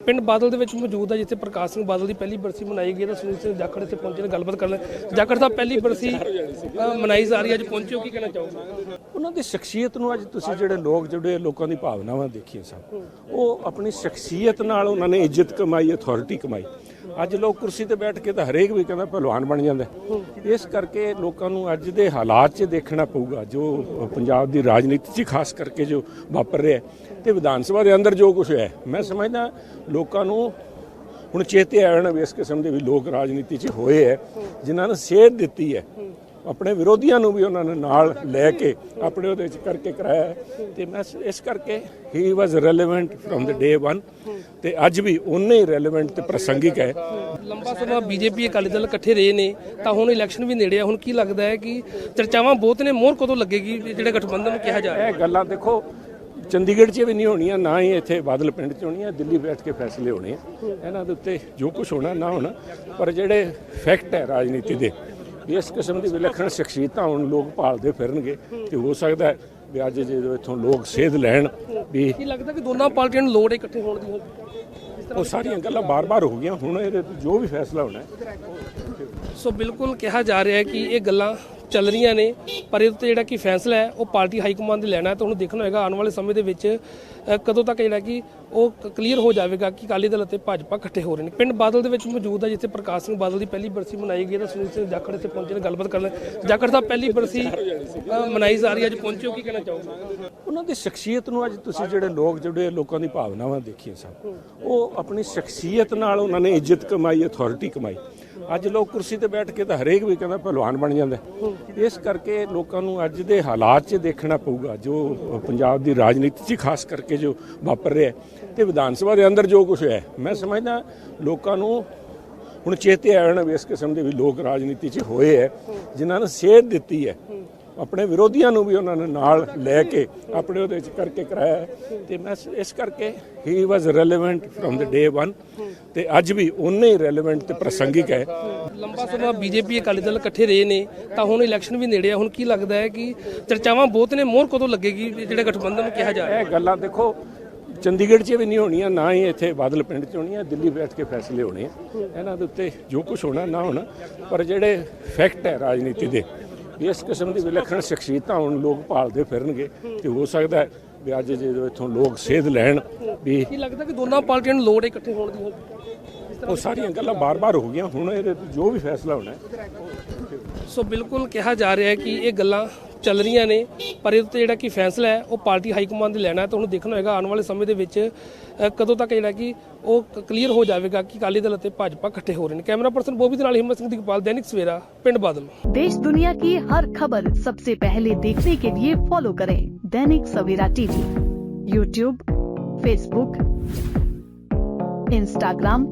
ਪਿੰਡ ਬਾਦਲ ਦੇ ਵਿੱਚ ਮੌਜੂਦ ਹੈ, ਜਿੱਥੇ ਪ੍ਰਕਾਸ਼ ਸਿੰਘ ਬਾਦਲ ਦੀ ਪਹਿਲੀ ਬਰਸੀ ਮਨਾਈ ਗਈ ਹੈ, ਤਾਂ ਸੁਨੀਲ ਸਿੰਘ ਜਾਖੜ ਇੱਥੇ ਪਹੁੰਚੇ ਨੇ, ਗੱਲਬਾਤ ਕਰਨ ਜਾਖੜ ਸਾਹਿਬ, ਪਹਿਲੀ ਬਰਸੀ ਮਨਾਈ ਜਾ ਰਹੀ ਹੈ, ਅੱਜ ਪਹੁੰਚੇ ਹੋ, ਕੀ ਕਹਿਣਾ ਚਾਹੋਗੇ? ਉਹਨਾਂ ਦੀ ਸ਼ਖਸੀਅਤ ਨੂੰ ਅੱਜ ਤੁਸੀਂ ਜਿਹੜੇ ਲੋਕ ਜਿਹੜੇ ਲੋਕਾਂ ਦੀ ਭਾਵਨਾਵਾਂ ਦੇਖੀਆਂ ਸਨ, ਉਹ ਆਪਣੀ ਸ਼ਖਸੀਅਤ ਨਾਲ ਉਹਨਾਂ ਨੇ ਇੱਜ਼ਤ ਕਮਾਈ ਅਥਾਰਟੀ ਕਮਾਈ। ਅੱਜ ਲੋਕ ਕੁਰਸੀ ਤੇ ਬੈਠ ਕੇ ਤਾਂ ਹਰੇਕ ਵੀ ਕਹਿੰਦਾ ਪਹਿਲਵਾਨ ਬਣ ਜਾਂਦਾ। ਇਸ ਕਰਕੇ ਲੋਕਾਂ ਨੂੰ ਅੱਜ ਦੇ ਹਾਲਾਤ 'ਚ ਦੇਖਣਾ ਪਊਗਾ, ਜੋ ਪੰਜਾਬ ਦੀ ਰਾਜਨੀਤੀ 'ਚ ਖਾਸ ਕਰਕੇ ਜੋ ਵਾਪਰ ਰਿਹਾ ਹੈ ਤੇ ਵਿਧਾਨ ਸਭਾ ਦੇ ਅੰਦਰ ਜੋ ਕੁਝ ਹੈ, ਮੈਂ ਸਮਝਦਾ ਲੋਕਾਂ ਨੂੰ ਹੁਣ ਚੇਤੇ ਆਉਣ ਵੀ ਇਸ ਕਿਸਮ ਦੇ ਵੀ ਲੋਕ ਰਾਜਨੀਤੀ 'ਚ ਹੋਏ ਹੈ, ਜਿਨ੍ਹਾਂ ਨੇ ਸੇਧ ਦਿੱਤੀ ਹੈ। ਆਪਣੇ ਵਿਰੋਧੀਆਂ ਨੂੰ ਵੀ ਉਹਨਾਂ ਨੇ ਨਾਲ ਲੈ ਕੇ ਆਪਣੇ ਉਹਦੇ ਵਿੱਚ ਕਰਕੇ ਕਰਾਇਆ। ਤੇ ਮੈਂ ਇਸ ਕਰਕੇ ਹੀ ਵਾਸ ਰੈਲੇਵੈਂਟ ਫਰਮ ਦ ਡੇ 1 ਤੇ ਅੱਜ ਵੀ ਉਨੇ ਹੀ ਰੈਲੇਵੈਂਟ ਤੇ ਪ੍ਰਸੰਗਿਕ ਹੈ। ਲੰਬਾ ਸਮਾਂ ਬੀਜੇਪੀ ਅਕਾਲੀ ਦਲ ਇਕੱਠੇ ਰਹੇ ਨੇ ਤਾਂ ਹੁਣ ਇਲੈਕਸ਼ਨ ਵੀ ਨੇੜੇ ਆ। ਹੁਣ ਕੀ ਲੱਗਦਾ ਹੈ ਕਿ ਚਰਚਾਵਾਂ ਬਹੁਤ ਨੇ ਮੋਹਰ ਕਦੋਂ ਲੱਗੇਗੀ? ਜਿਹੜੇ ਗਠਬੰਧਨ ਨੂੰ ਕਿਹਾ ਜਾ ਰਿਹਾ ਇਹ ਗੱਲਾਂ ਦੇਖੋ ਚੰਡੀਗੜ੍ਹ 'ਚ ਵੀ ਨਹੀਂ ਹੋਣੀਆਂ ਨਾ ਹੀ ਇੱਥੇ ਬਾਦਲ ਪਿੰਡ 'ਚ ਹੋਣੀਆਂ ਦਿੱਲੀ ਬੈਠ ਕੇ ਫੈਸਲੇ ਹੋਣੇ ਆ। ਇਹਨਾਂ ਦੇ ਉੱਤੇ ਜੋ ਕੁਝ ਹੋਣਾ ਨਾ ਹੋਣਾ। ਪਰ ਜਿਹੜੇ ਫੈਕਟ ਹੈ ਰਾਜਨੀਤੀ ਦੇ ਇਸ ਕਿਸਮ ਦੀ ਵਿਲੱਖਣ ਸ਼ਖਸੀਅਤਾਂ ਹੁਣ ਲੋਕ ਭਾਲਦੇ ਫਿਰਨਗੇ ਤੇ ਹੋ ਸਕਦਾ ਹੈ ਵੀ ਅੱਜ ਜਦੋਂ ਇੱਥੋਂ ਲੋਕ ਸੇਧ ਲੈਣ ਵੀ ਕੀ ਲੱਗਦਾ ਕਿ ਦੋਨਾਂ ਪਾਰਟੀਆਂ ਨੂੰ ਲੋੜ ਇਕੱਠੇ ਹੋਣ ਦੀ ਉਹ ਸਾਰੀਆਂ ਗੱਲਾਂ ਬਾਰ-ਬਾਰ ਹੋ ਗਈਆਂ ਹੁਣ ਇਹਦੇ ਜੋ ਵੀ ਫੈਸਲਾ ਹੋਣਾ ਹੈ। ਸੋ ਬਿਲਕੁਲ ਕਿਹਾ ਜਾ ਰਿਹਾ ਹੈ ਕਿ ਇਹ ਗੱਲਾਂ ਚੱਲ ਰਹੀਆਂ ਨੇ, ਪਰ ਇਹਦੇ ਤੇ ਜਿਹੜਾ ਕਿ ਫੈਸਲਾ ਹੈ, ਉਹ ਪਾਰਟੀ ਹਾਈ ਕਮਾਂਡ ਦੇ ਲੈਣਾ ਹੈ, ਤਾਂ ਉਹਨੂੰ ਦੇਖਣਾ ਹੋਏਗਾ। ਆਉਣ ਵਾਲੇ ਸਮੇਂ ਦੇ ਵਿੱਚ ਕਦੋਂ ਤੱਕ ਜਿਹੜਾ ਕਿ ਉਹ ਕਲੀਅਰ ਹੋ ਜਾਵੇਗਾ ਕਿ ਅਕਾਲੀ ਦਲ ਅਤੇ ਭਾਜਪਾ ਇਕੱਠੇ ਹੋ ਰਹੇ ਨੇ। ਪਿੰਡ ਬਾਦਲ ਦੇ ਵਿੱਚ ਮੌਜੂਦ ਹੈ, ਜਿੱਥੇ ਪ੍ਰਕਾਸ਼ ਸਿੰਘ ਬਾਦਲ ਦੀ ਪਹਿਲੀ ਬਰਸੀ ਮਨਾਈ ਗਈ ਹੈ, ਤਾਂ ਸੁਨੀਲ ਸਿੰਘ ਜਾਖੜ ਇੱਥੇ ਪਹੁੰਚੇ ਨੇ, ਗੱਲਬਾਤ ਕਰਨ ਜਾਖੜ ਸਾਹਿਬ, ਪਹਿਲੀ ਬਰਸੀ ਮਨਾਈ ਜਾ ਰਹੀ ਹੈ, ਅੱਜ ਪਹੁੰਚੇ ਕੀ ਕਹਿਣਾ ਚਾਹੋਗੇ? ਉਹਨਾਂ ਦੀ ਸ਼ਖਸੀਅਤ ਨੂੰ ਅੱਜ ਤੁਸੀਂ ਜਿਹੜੇ ਲੋਕ, ਜਿਹੜੇ ਲੋਕਾਂ ਦੀ ਭਾਵਨਾਵਾਂ ਦੇਖੀਆਂ ਸਭ ਉਹ ਆਪਣੀ ਸ਼ਖਸੀਅਤ ਨਾਲ ਉਹਨਾਂ ਨੇ ਇੱਜ਼ਤ ਕਮਾਈ ਅਥਾਰਟੀ ਕਮਾਈ। ਅੱਜ ਲੋਕ ਕੁਰਸੀ ਤੇ ਬੈਠ ਕੇ ਤਾਂ ਹਰੇਕ ਵੀ ਕਹਿੰਦਾ ਪਹਿਲਵਾਨ ਬਣ ਜਾਂਦਾ। ਇਸ ਕਰਕੇ ਲੋਕਾਂ ਨੂੰ ਅੱਜ ਦੇ ਹਾਲਾਤ 'ਚ ਦੇਖਣਾ ਪਊਗਾ, ਜੋ ਪੰਜਾਬ ਦੀ ਰਾਜਨੀਤੀ 'ਚ ਖਾਸ ਕਰਕੇ ਜੋ ਵਾਪਰ ਰਿਹਾ ਹੈ ਤੇ ਵਿਧਾਨ ਸਭਾ ਦੇ ਅੰਦਰ ਜੋ ਕੁਝ ਹੈ। ਮੈਂ ਸਮਝਦਾ ਲੋਕਾਂ ਨੂੰ ਹੁਣ ਚੇਤੇ ਆਉਣ ਵੀ ਇਸ ਕਿਸਮ ਦੇ ਵੀ ਲੋਕ ਰਾਜਨੀਤੀ 'ਚ ਹੋਏ ਹੈ, ਜਿਨ੍ਹਾਂ ਨੇ ਸੇਧ ਦਿੱਤੀ ਹੈ ਆਪਣੇ ਵਿਰੋਧੀਆਂ ਨੂੰ ਵੀ ਉਹਨਾਂ ਨੇ ਨਾਲ ਲੈ ਕੇ ਆਪਣੇ ਉਹਦੇ ਵਿੱਚ ਕਰਕੇ ਕਰਾਇਆ। ਤੇ ਮੈਂ ਇਸ ਕਰਕੇ ਹੀ ਵਾਸ ਰੈਲੇਵੈਂਟ ਫਰਮ ਦ ਡੇ 1 ਤੇ ਅੱਜ ਵੀ ਉਨੇ ਹੀ ਰੈਲੇਵੈਂਟ ਤੇ ਪ੍ਰਸੰਗਿਕ ਹੈ। ਲੰਬਾ ਸਮਾਂ ਬੀਜੇਪੀ ਅਕਾਲੀ ਦਲ ਇਕੱਠੇ ਰਹੇ ਨੇ ਤਾਂ ਹੁਣ ਇਲੈਕਸ਼ਨ ਵੀ ਨੇੜੇ ਆ। ਹੁਣ ਕੀ ਲੱਗਦਾ ਹੈ ਕਿ ਚਰਚਾਵਾਂ ਬਹੁਤ ਨੇ ਮੋਹਰ ਕਦੋਂ ਲੱਗੇਗੀ ਜਿਹੜੇ ਗਠਬੰਧਨ ਨੂੰ ਕਿਹਾ ਜਾ ਰਿਹਾ ਇਹ ਗੱਲਾਂ ਦੇਖੋ ਚੰਡੀਗੜ੍ਹ 'ਚ ਵੀ ਨਹੀਂ ਹੋਣੀਆਂ ਨਾ ਹੀ ਇੱਥੇ ਬਾਦਲ ਪਿੰਡ 'ਚ ਹੋਣੀਆਂ ਦਿੱਲੀ ਬੈਠ ਕੇ ਫੈਸਲੇ ਹੋਣੇ ਆ। ਇਹਨਾਂ ਦੇ ਉੱਤੇ ਜੋ ਕੁਝ ਹੋਣਾ ਨਾ ਹੋਣਾ ਪਰ ਜਿਹੜੇ ਫੈਕਟ ਹੈ ਰਾਜਨੀਤੀ ਦੇ ਇਸ ਕਿਸਮ ਦੀ ਵਿਲੱਖਣ ਸ਼ਖਸੀਅਤਾਂ ਹੁਣ ਲੋਕ ਭਾਲਦੇ ਫਿਰਨਗੇ ਤੇ ਹੋ ਸਕਦਾ ਹੈ ਵੀ ਅੱਜ ਜਦੋਂ ਇੱਥੋਂ ਲੋਕ ਸੇਧ ਲੈਣ ਵੀ ਕੀ ਲੱਗਦਾ ਕਿ ਦੋਨਾਂ ਪਾਰਟੀਆਂ ਨੂੰ ਲੋੜ ਇਕੱਠੇ ਹੋਣ ਦੀ ਉਹ ਸਾਰੀਆਂ ਗੱਲਾਂ ਬਾਰ-ਬਾਰ ਹੋ ਗਈਆਂ ਹੁਣ ਇਹਦੇ ਤੇ ਜੋ ਵੀ ਫੈਸਲਾ ਹੋਣਾ ਹੈ ਸੋ ਬਿਲਕੁਲ ਕਿਹਾ ਜਾ ਰਿਹਾ ਹੈ ਕਿ ਇਹ ਗੱਲਾਂ ਚੱਲ ਰਹੀਆਂ ਨੇ ਪਰ ਇਹਦੇ ਤੇ ਜਿਹੜਾ ਕਿ ਫੈਸਲਾ ਹੈ ਉਹ ਪਾਰਟੀ ਹਾਈ ਕਮਾਂਡ ਦੇ ਲੈਣਾ ਹੈ ਤਾਂ ਹੁਣ ਦੇਖਣਾ ਹੋਏਗਾ ਆਉਣ ਵਾਲੇ ਸਮੇਂ ਦੇ ਵਿੱਚ ਅ, ਕਦੋਂ ਤੱਕ ਜਿਹੜਾ ਕਿ ਉਹ ਕਲੀਅਰ ਹੋ ਜਾਵੇਗਾ ਕਿ ਅਕਾਲੀ ਦਲ ਅਤੇ ਭਾਜਪਾ ਇਕੱਠੇ ਹੋ ਰਹੇ ਨੇ ਕੈਮਰਾ ਪਰਸਨ ਬੋਬੀ ਦੇ ਨਾਲ ਹਿੰਮਤ ਸਿੰਘ ਦੀਪਾਲ ਦੈਨਿਕ ਸਵੇਰਾ ਪਿੰਡ ਬਾਦਲ देश दुनिया की हर खबर सबसे पहले देखने के लिए फॉलो करें Dainik Savera TV YouTube Facebook Instagram